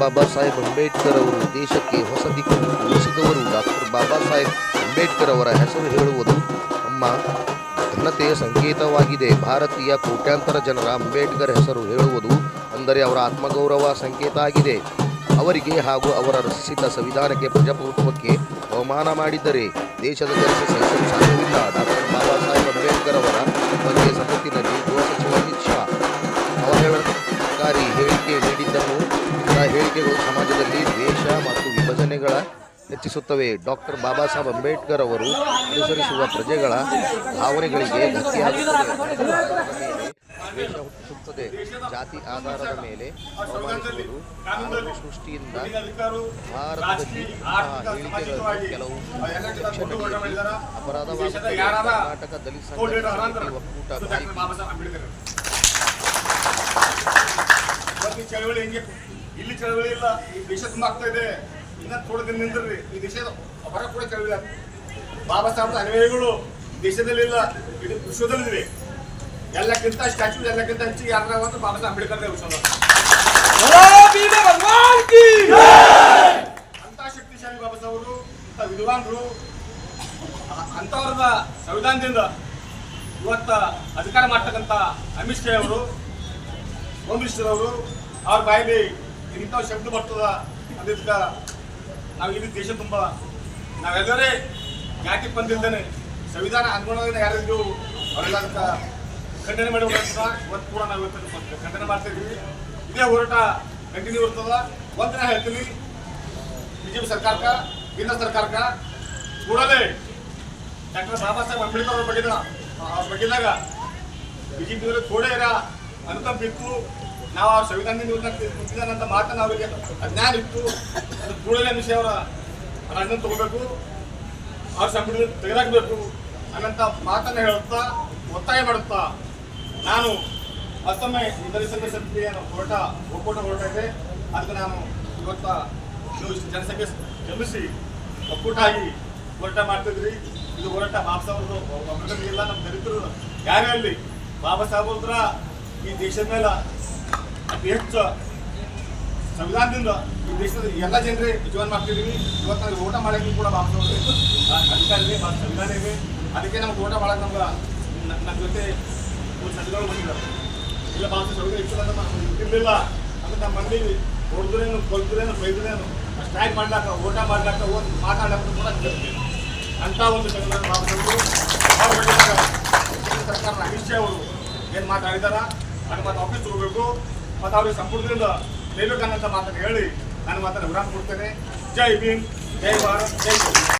ಬಾಬಾ ಸಾಹೇಬ್ ಅಂಬೇಡ್ಕರ್ ಅವರು ದೇಶಕ್ಕೆ ಹೊಸ ದಿಕ್ಕನ್ನು ತೋರಿಸಿದವರು ಡಾಕ್ಟರ್ ಬಾಬಾ ಸಾಹೇಬ್ ಅಂಬೇಡ್ಕರ್ ಅವರ ಹೆಸರು ಹೇಳುವುದು ನಮ್ಮ ಘನತೆಯ ಸಂಕೇತವಾಗಿದೆ. ಭಾರತೀಯ ಕೋಟ್ಯಾಂತರ ಜನರ ಅಂಬೇಡ್ಕರ್ ಹೆಸರು ಹೇಳುವುದು ಅಂದರೆ ಅವರ ಆತ್ಮಗೌರವ ಸಂಕೇತ ಆಗಿದೆ. ಅವರಿಗೆ ಹಾಗೂ ಅವರ ರಚಿಸಿದ ಸಂವಿಧಾನಕ್ಕೆ ಪ್ರಜಾಪ್ರಭುತ್ವಕ್ಕೆ ಅವಮಾನ ಮಾಡಿದ್ದರೆ ದೇಶದ ಜನತೆ ಸಹಿಸಲು ಸಾಧ್ಯವಿಲ್ಲ. ಡಾಕ್ಟರ್ ಬಾಬಾ ಸಾಹೇಬ್ ಅಂಬೇಡ್ಕರ್ ಅವರ ಬಗ್ಗೆ ಸಂಸತ್ತಿನಲ್ಲಿ ಗೃಹ ಸಚಿವ ಅಮಿತ್ ಶಾ ಅವಹೇಳನಕಾರಿ ಹೇಳಿಕೆ ನೀಡಿದ್ದನ್ನು ಇಂತಹ ಹೇಳಿಕೆಗಳು ಸಮಾಜದಲ್ಲಿ ದ್ವೇಷ ಮತ್ತು ವಿಭಜನೆಗಳ ಹೆಚ್ಚಿಸುತ್ತವೆ. ಡಾಕ್ಟರ್ ಬಾಬಾ ಸಾಹೇಬ್ ಅಂಬೇಡ್ಕರ್ ಅವರು ಅನುಸರಿಸುವ ಪ್ರಜೆಗಳ ಭಾವನೆಗಳಿಗೆ ಹುಟ್ಟಿಸುತ್ತದೆ. ಜಾತಿ ಆಧಾರದ ಮೇಲೆ ಅವಮಾನಿಸುವುದು ಸೃಷ್ಟಿಯಿಂದ ಭಾರತದಲ್ಲಿ ಹೇಳಿಕೆಗಳನ್ನು ಕೆಲವು ಅಪರಾಧವಾಗುತ್ತದೆ. ಕರ್ನಾಟಕ ದಲಿತ ಸಂಘಟನೆ ಒಕ್ಕೂಟ ಚಳವಳಿ ಇಲ್ಲಿ ಚಳವಳಿ ಇಲ್ಲ. ಈ ದೇಶ ತುಂಬಾ ಆಗ್ತಾ ಇದೆ. ಇನ್ನ ಥೋಡೆ ದಿನ ನಿಂದ್ರಿ ಈ ದೇಶದ ಹೊರ ಕೂಡ ಚಳವಳಿ ಆಗ್ತದೆ ಬಾಬಾ ಸಾಹೇಬ್ ಅನುಯಾಯಿಗಳು ದೇಶದಲ್ಲಿ ಇಲ್ಲ. ಇಡೀ ವಿಶ್ವದಲ್ಲಿದೆ ಎಲ್ಲಕ್ಕಿಂತ ಸ್ಟ್ಯಾಚ್ಯೂ ಎಲ್ಲಕ್ಕಿಂತ ಹೆಚ್ಚಿಗೆ ಯಾರ ಅಂತ ಬಾಬಾ ಸಾಹೇಬ್ ಅಂಬೇಡ್ಕರ್ ವಿಶ್ವದ ಅಂತ ಶಕ್ತಿಶಾಲಿ ಬಾಬಾ ಸಾಹೇಬರು ಅಂತ ವಿದ್ವಾಂಸರು ಸಂವಿಧಾನದಿಂದ ಇವತ್ತ ಅಧಿಕಾರ ಮಾಡ್ತಕ್ಕಂಥ ಅಮಿತ್ ಶಾ ಅವರು, ಓಂ ಅವರು, ಅವ್ರ ಬಾಯಲ್ಲಿ ಇಂಥ ಶಬ್ದ ಬರ್ತದ ಅದಕ್ಕೆ ನಾವು ಇಲ್ಲಿ ದೇಶ ತುಂಬ ನಾವೆಲ್ಲರೇ ಜಾತಿ ಬಂದಿಲ್ದೇನೆ ಸಂವಿಧಾನ ಅನುಗುಣವಾಗಿ ಯಾರಿದ್ದು ಅವರೆಲ್ಲ ಖಂಡನೆ ಮಾಡಿ ಇವತ್ತು ಕೂಡ ನಾವು ಇವತ್ತು ಖಂಡನೆ ಮಾಡ್ತಾ ಇದ್ದೀವಿ ಇದೇ ಹೋರಾಟ ಕಂಟಿನ್ಯೂ ಇರ್ತದ. ಒಂದಿನ ಹೇಳ್ತೀನಿ, ಬಿಜೆಪಿ ಸರ್ಕಾರಕ್ಕ, ಕೇಂದ್ರ ಸರ್ಕಾರಕ್ಕ ಕೂಡಲೇ ಡಾಕ್ಟರ್ ಬಾಬಾ ಸಾಹೇಬ್ ಅಂಬೇಡ್ಕರ್ ಅವ್ರ ಬಗ್ಗೆ ಅವ್ರ ಬಗ್ಗೆದಾಗ ಬಿಜೆಪಿ ಥೋಡೆ ಇರ ಅನುಕಂಪ ನಾವು ಆ ಸಂವಿಧಾನದಿಂದ ಕುಂತಿದ್ದಾನಂತ ಮಾತನ್ನು ಅವರಿಗೆ ಅಜ್ಞಾನ ಇತ್ತು ಅದು ಕೂಡಲೇ ವಿಷಯ ಅವರ ಅದನ್ನು ತಗೋಬೇಕು, ಅವ್ರ ಸಂವಿಧಾನ ತೆಗೆದಾಕಬೇಕು ಅನ್ನಂತ ಮಾತನ್ನು ಹೇಳುತ್ತಾ, ಒತ್ತಾಯ ಮಾಡುತ್ತಾ ನಾನು ಮತ್ತೊಮ್ಮೆ ಹೊರಟ ಸಮಿತಿಯ ಹೋರಾಟ, ಒಕ್ಕೂಟ ಹೋರಾಟ ಇದೆ. ಅದಕ್ಕೆ ನಾನು ಇವತ್ತ ಜನಸಂಖ್ಯೆ ಜಮಿಸಿ ಒಕ್ಕೂಟ ಆಗಿ ಹೋರಾಟ ಮಾಡ್ತಿದ್ರಿ ಇದು ಹೋರಾಟ ಬಾಬಾ ಸಾಹೇಬ್ರದ್ದು ಇಲ್ಲ, ನಮ್ಮ ದಲಿತರು ಯಾರೇ ಅಲ್ಲಿ ಬಾಬಾ ಸಾಹೇಬ್ರ ಈ ದೇಶದ ಮೇಲೆ ಹೆಚ್ಚು ಸಂವಿಧಾನದಿಂದ ಈ ದೇಶದ ಎಲ್ಲ ಜನರೇ ಜೀವನ ಮಾಡ್ತಿದ್ದೀವಿ. ಇವತ್ತು ನಾವು ಊಟ ಮಾಡೋಕ್ಕೆ ಕೂಡ ಸಾಹೇಬ್ ಅಧಿಕಾರ ಇದೆ ಸಂವಿಧಾನ ಇದೆ. ಅದಕ್ಕೆ ನಮ್ಗೆ ಊಟ ಮಾಡಕ್ಕೆ ನಮ್ಗೆ ನನ್ನ ಜೊತೆ ಸಚಿವರು ಬಂದಿದ್ದಾರೆ. ಇಲ್ಲ ಬಾಬಾ ಸಂವಿಧಾನ ಅಂತ ಇರಲಿಲ್ಲ ಅಂದ್ರೆ ನಮ್ಮ ಮಂದಿ ಹೊಡೆದ್ರೇನು, ಕೊಲ್ದ್ರೇನು, ಬೈದ್ರೇನು ಸ್ಟ್ರೈಕ್ ಮಾಡ್ಲಾಕ ಊಟ ಮಾಡ್ಲಾಕ ಒಂದು ಮಾತಾಡಕ್ಕೆ ಕೂಡ ಕೇಳ್ತೀವಿ ಅಂತ ಒಂದು ಸಂವಿಧಾನ ಬಾಬಾ ಸರ್ಕಾರ ಅಮಿತ್ ಶಾ ಅವರು ಏನು ಮಾತಾಡಿದಾರ ಅದು ಮತ್ತೆ ಆಫೀಸ್ ತಗೋಬೇಕು. ಮತ್ತು ಅವ್ರಿಗೆ ಸಂಪೂರ್ಣದಿಂದ ನೇಬೇಕನ್ನಂತ ಮಾತನ್ನು ಹೇಳಿ ನಾನು ಮಾತನ್ನು ವಿರಾಮ ಕೊಡ್ತೇನೆ ಜೈ ಭೀಮ್, ಜೈ ಭಾರತ್ ಜೈ.